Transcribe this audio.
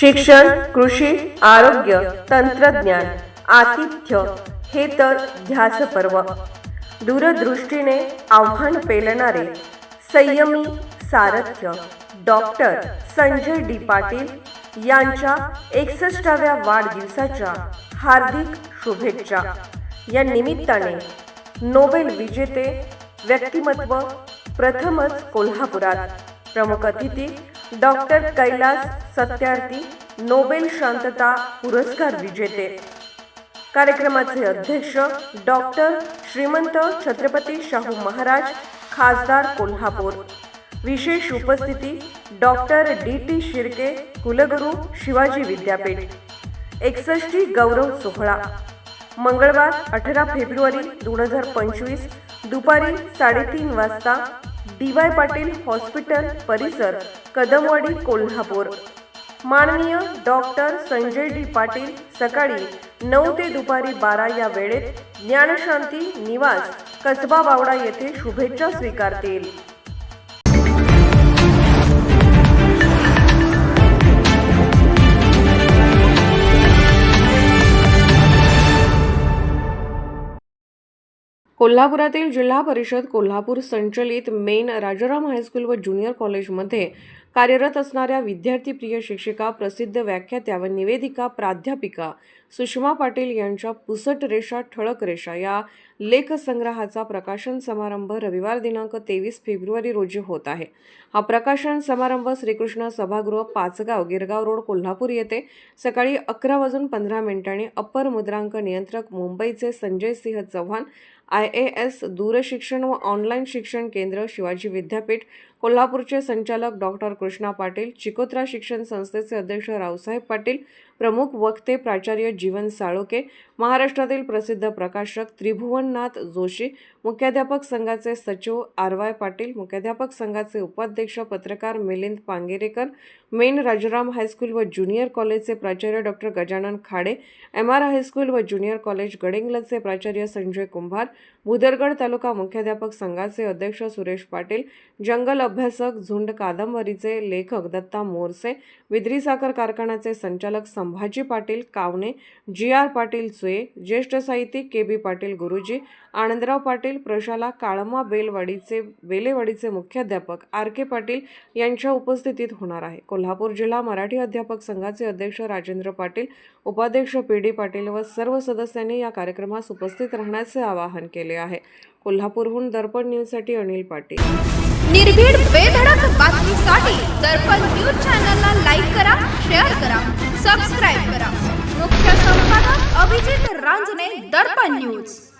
शिक्षण कृषी आरोग्य तंत्रज्ञान आतिथ्य हे तर ध्यास पर्व दूरदृष्टीने आव्हान पेलणारे संयमी सारथ्य डॉक्टर संजय डी. पाटील यांच्या एकसष्टाव्या वाढदिवसाच्या हार्दिक शुभेच्छा. या निमित्ताने नोबेल विजेते व्यक्तिमत्व प्रथमच कोल्हापुरात. प्रमुख अतिथी डॉक्टर कैलास सत्यार्थी नोबेल शांतता पुरस्कार विजेते. कार्यक्रमाचे अध्यक्ष डॉक्टर श्रीमंत छत्रपती शाहू महाराज खासदार कोल्हापूर. विशेष उपस्थिती डॉक्टर डी टी शिर्के कुलगुरू शिवाजी विद्यापीठ. एकसष्टी गौरव सोहळा. मंगळवार अठरा फेब्रुवारी दोन हजार पंचवीस दुपारी साडेतीन वाजता डी वाय पाटील हॉस्पिटल परिसर कदमवाडी कोल्हापूर. माननीय डॉक्टर संजय डी पाटील सकाळी नऊ ते दुपारी बारा या वेळेत ज्ञानशांती निवास कसबा बावडा येथे शुभेच्छा स्वीकारतील. कोल्हापुरातील जिल्हा परिषद कोल्हापूर संचलित मेन राजाराम हायस्कूल व ज्युनियर कॉलेजमध्ये कार्यरत असणाऱ्या विद्यार्थीप्रिय शिक्षिका प्रसिद्ध व्याख्यात्या व निवेदिका प्राध्यापिका सुषमा पाटील यांच्या पुसट रेषा ठळक रेषा या लेखसंग्रहाचा प्रकाशन समारंभ रविवार दिनांक तेवीस फेब्रुवारी रोजी होत आहे. हा प्रकाशन समारंभ श्रीकृष्ण सभागृह पाचगाव गिरगाव रोड कोल्हापूर येथे सकाळी अकरा वाजून पंधरा मिनिटांनी अप्पर मुद्रांक नियंत्रक मुंबईचे Sanjay Singh Chavan I A S दूरशिक्षण व ऑनलाईन शिक्षण केंद्र शिवाजी विद्यापीठ कोल्हापूरचे संचालक डॉक्टर कृष्णा पाटील चिकोत्रा शिक्षण संस्थेचे अध्यक्ष रावसाहेब पाटील प्रमुख वक्ते प्राचार्य जीवन साळोके महाराष्ट्रातील प्रसिद्ध प्रकाशक त्रिभुवननाथ जोशी मुख्याध्यापक संघाचे सचिव आर वाय पाटील मुख्याध्यापक संघाचे उपाध्यक्ष पत्रकार Milind Pangerekar main Rajaram high school व ज्युनियर कॉलेजचे प्राचार्य doctor Gajanan Khade M R high school व ज्युनियर कॉलेज गडिंग्लजचे प्राचार्य संजय कुंभार भुदरगड तालुका मुख्याध्यापक संघाचे अध्यक्ष सुरेश पाटील जंगल अभ्यासक झुंड कादंबरीचे लेखक दत्ता मोरसे विद्री साखर कारखान्याचे संचालक संभाजी पाटील कावणे जी आर पाटील चुये ज्येष्ठ साहित्यिक के बी पाटील गुरुजी आनंदराव पाटील प्रशाला काळमा बेलवाडीचे बेलेवाडीचे मुख्याध्यापक आर के पाटील यांच्या उपस्थितीत होणार आहे. कोल्हापूर जिल्हा मराठी अध्यापक संघाचे अध्यक्ष राजेंद्र पाटील उपाध्यक्ष पी डी पाटील व सर्व सदस्यांनी या कार्यक्रमास उपस्थित राहण्याचे आवाहन केले आहे. कोल्हापूरहून दर्पण न्यूजसाठी अनिल पाटील. निर्भीड बेधडक बातमीसाठी दर्पण न्यूज चॅनलला लाईक करा शेअर करा News.